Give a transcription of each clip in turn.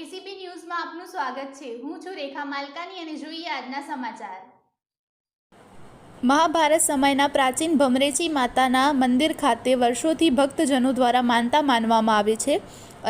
ACP ન્યૂઝમાં આપનું સ્વાગત છે. હું છું રેખા માલકાની અને જોઈએ આજના સમાચાર. મહાભારત સમયના પ્રાચીન ભમરેચી માતાના મંદિર ખાતે વર્ષોથી ભક્તજનો દ્વારા માનતા માનવામાં આવે છે.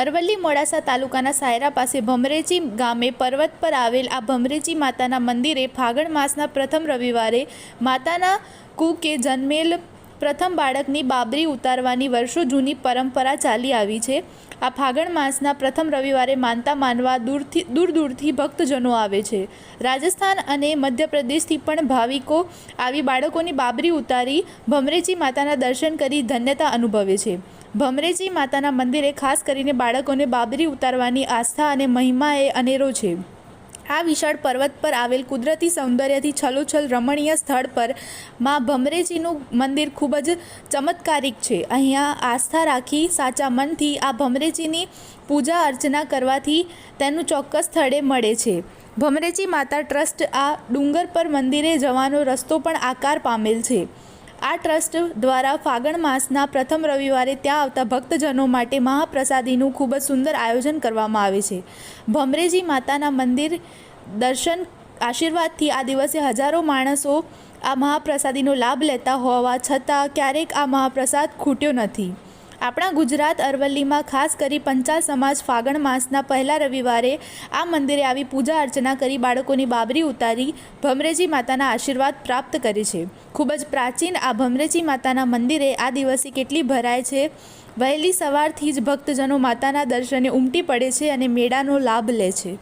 અરવલ્લી મોડાસા તાલુકાના સાયરા પાસે ભમરેચી ગામે પર્વત પર આવેલ આ ભમરેચી માતાના મંદિરે ફાગણ માસના પ્રથમ રવિવારે માતાના કુકે જન્મેલ પ્રથમ બાળકની બાબરી ઉતારવાની વર્ષો જૂની પરંપરા ચાલી આવી છે. આ ફાગણ માસના પ્રથમ રવિવારે માનતા માનવા દૂરથી, દૂર દૂરથી ભક્તજનો આવે છે. રાજસ્થાન અને મધ્યપ્રદેશથી પણ ભાવિકો આવી બાળકોની બાબરી ઉતારી ભમરેજી માતાના દર્શન કરી ધન્યતા અનુભવે છે. ભમરેજી માતાના મંદિરે ખાસ કરીને બાળકોને બાબરી ઉતારવાની આસ્થા અને મહિમા એ અનેરો છે. આ વિશાળ પર્વત પર આવેલ કુદરતી સૌંદર્યથી છલોછલ રમણીય સ્થળ પરમાં ભમરેજીનું મંદિર ખૂબ જ ચમત્કારિક છે. અહીંયા આસ્થા રાખી સાચા મનથી આ ભમરેજીની પૂજા અર્ચના કરવાથી તેનું ચોક્કસ સ્થળે મળે છે. ભમરેજી માતા ટ્રસ્ટ આ ડુંગર પર મંદિરે જવાનો રસ્તો પણ આકાર પામેલ છે. આ ટ્રસ્ટ દ્વારા ફાગણ માસના પ્રથમ રવિવારે ત્યાં આવતા ભક્તજનો માટે મહાપ્રસાદીનું ખૂબ જ સુંદર આયોજન કરવામાં આવે છે. ભમરેજી માતાના મંદિર દર્શન આશીર્વાદથી આ દિવસે હજારો માણસો આ મહાપ્રસાદીનો લાભ લેતા હોવા છતાં ક્યારેક આ મહાપ્રસાદ ખૂટ્યો નથી. આપણા ગુજરાત અરવલ્લીમાં ખાસ કરી પંચાલ સમાજ ફાગણ માસના પહેલા રવિવારે આ મંદિરે આવી પૂજા અર્ચના કરી બાળકોની બાબરી ઉતારી ભમરેજી માતાના આશીર્વાદ પ્રાપ્ત કરે છે. ખૂબ જ પ્રાચીન આ ભમરેજી માતાના મંદિરે આ દિવસે કેટલી ભરાય છે? વહેલી સવારથી જ ભક્તજનો માતાના દર્શને ઉમટી પડે છે અને મેળાનો લાભ લે છે.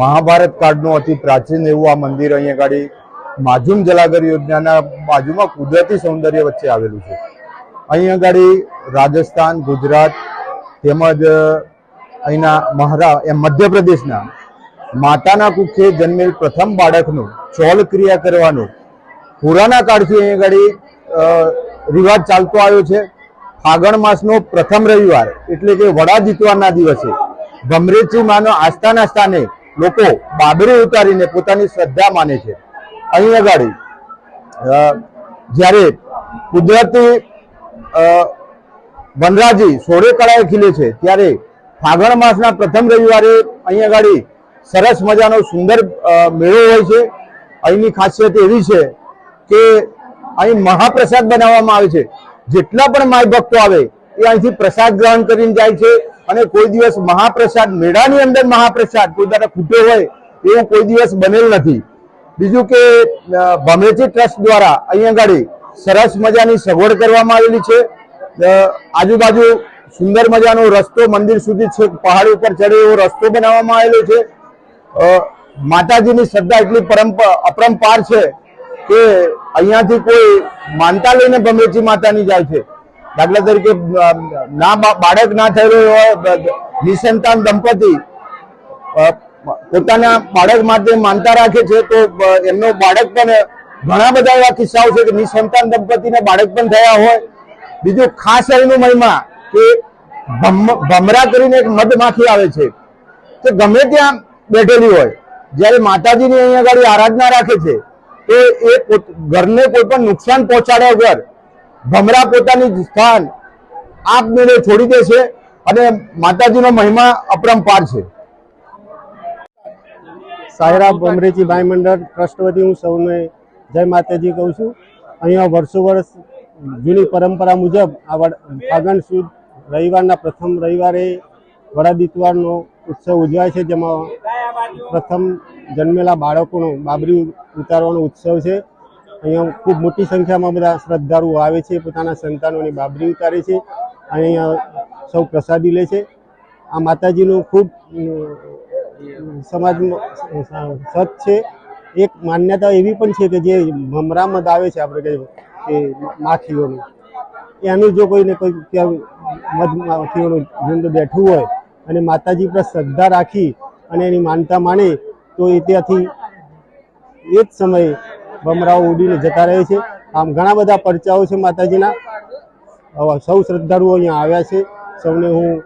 મહાભારત કાળનું અતિ પ્રાચીન એવું આ મંદિર અહીંયા ગાડી માજુમ જલાગર યોજનાના બાજુમાં કુદરતી સૌંદર્ય વચ્ચે આવેલું છે. અહીંયા આગળ રાજસ્થાન, ગુજરાત તેમજ અહીંના મહારા, એમ મધ્યપ્રદેશના માતાના કુખે જન્મેલ પ્રથમ બાળકનું ચોલ ક્રિયા કરવાનો પુરાના કાળથી અહીંયા આગળ રિવાજ ચાલતો આવ્યો છે. ફાગણ માસનો પ્રથમ રવિવાર એટલે કે વડા જીતવાના દિવસે ભમરેચી માનો આસ્થાના સ્થાને લોકો બાબરી ઉતારીને પોતાની શ્રદ્ધા માને છે. અહીં આગળ જ્યારે કુદરતી વનરાજી સોળે કળાએ ખીલે છે, ત્યારે ફાગણ માસના પ્રથમ રવિવારે અહીં આગળ સરસ મજાનો સુંદર મેળો હોય છે. અહીંની ખાસિયત એવી છે કે અહીં મહાપ્રસાદ બનાવવામાં આવે છે. જેટલા પણ માય ભક્તો આવે, એ અહીંથી પ્રસાદ ગ્રહણ કરીને જાય છે અને કોઈ દિવસ મહાપ્રસાદ મેળાની અંદર મહાપ્રસાદ, કોઈ દ્વારા ખૂટ્યો હોય, એવું કોઈ દિવસ બનેલ નથી. બીજું કે ભમરેચી ટ્રસ્ટ દ્વારા અહીંયા આગળ સરસ મજાની સગવડ કરવામાં આવેલી છે. આજુબાજુ સુંદર મજાનો રસ્તો મંદિર સુધી છે, પહાડ ઉપર ચડે એવો રસ્તો બનાવવામાં આવેલો છે. માતાજીની શ્રદ્ધા એટલી પરંપ, અપરંપાર છે કે અહીંયાથી કોઈ માનતા લઈને ભમરેચી માતાની જાય છે. દાખલા તરીકે ના બાળક ના થયેલો નિસંતાન દંપતી પોતાના બાળક માટે માનતા રાખે છે તો એમનો બાળક પણ ઘણા બધા એવા કિસ્સાઓ છે કે નિસંતાન દંપતીને બાળક પણ થયા હોય. બીજું ખાસ એનો મહિમા કે ભમરા કરીને એક મધમાખી આવે છે. તે ગમે ત્યાં બેઠેલી હોય, જ્યારે માતાજીની અહીંયા આગળ આરાધના રાખે છે, તો એ ઘરને કોઈ પણ નુકસાન પહોંચાડ્યા વગર ભમરા પોતાની સ્થાન આપમેળે છોડી દે છે અને માતાજીનો મહિમા અપરંપાર છે. સાયરા ભમરેજી ભાઈ મંડળ ટ્રસ્ટ વતી. હું સૌને જય માતાજી કહું છું. અહીંયા વર્ષો વર્ષ જૂની પરંપરા મુજબ આ ફાગણ સુદ રવિવારના પ્રથમ રવિવારે વડાદિતવારનો ઉત્સવ ઉજવાય છે જેમાં પ્રથમ જન્મેલા બાળકોનો બાબરી ઉતારવાનો ઉત્સવ છે. અહીંયા ખૂબ મોટી સંખ્યામાં બધા શ્રદ્ધાળુઓ આવે છે પોતાના સંતાનોની બાબરી ઉતારે છે. અહીંયા સૌ પ્રસાદી લે છે. આ માતાજીનું ખૂબ સમાજમાં સત છે. એક માન્યતા એવી પણ છે કે જે મમરામત આવે છે આપણે કે માખીઓનું એનું જો કોઈને કોઈ મધમાખીઓનું મધ ઝુંડ બેઠું હોય અને માતાજી પર શ્રદ્ધા રાખી અને એની માનતા માને તો એ ત્યાંથી એ જ સમયે ભમરાઓ ઉડીને જતા રહે છે. આમ ઘણા બધા પરચાઓ છે માતાજીના. સૌ શ્રદ્ધાળુઓ અહીંયા આવ્યા છે. સૌને હું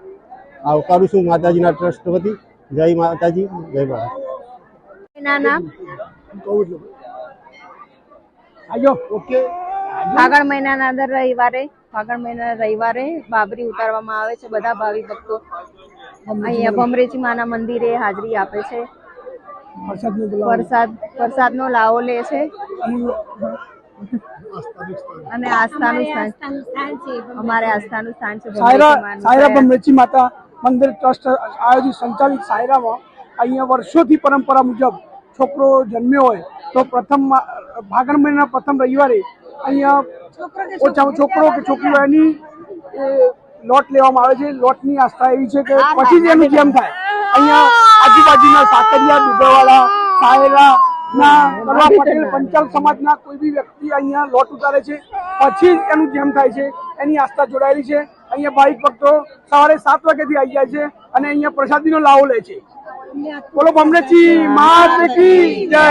આવકારું છું માતાજીના ટ્રસ્ટ વતી. જય માતાજી જય ભારત. એના નામ? આજો ઓકે. ફાગણ મહિનાના અંદર રવિવારે ફાગણ મહિનાના રવિવારે બાબરી ઉતારવામાં આવે છે બધા ભાવિ ભક્તો. અહીંયા ભમરેજી માના મંદિરે હાજરી આપે છે. વરસાદ વરસાદનો લાવો લે છે. અને આસ્થાનું સ્થાન અમારે આસ્થાનું સ્થાન છે સાયરા ભમરેજી માતા મંદિર ટ્રસ્ટ આયોજિત સંચાલિત સાયરામાં અહીંયા વર્ષોથી પરંપરા મુજબ છોકરો જન્મ્યો હોય તો પ્રથમ ભાગણ મહિના મહિનાના પ્રથમ રવિવારે અહીંયા ઓછામાં છોકરો કે છોકરી એની લોટ લેવામાં આવે છે. લોટની આસ્થા એવી છે કે પછી જ એનું જેમ થાય. અહીંયા આજુબાજુના સાકરિયા દુધવાળા સાયરા ના કડવા પટેલ પંચાલ સમાજના કોઈ બી વ્યક્તિ અહીંયા લોટ ઉતારે છે. પછી જ એનું જેમ થાય છે. એની આસ્થા જોડાયેલી છે. અહીંયા ભાવિક ભક્તો સવારે સાત વાગ્યાથી આવી જાય છે અને અહીંયા પ્રસાદીનો લાવો લે છે. બોલો બમરેચી માત કી જય.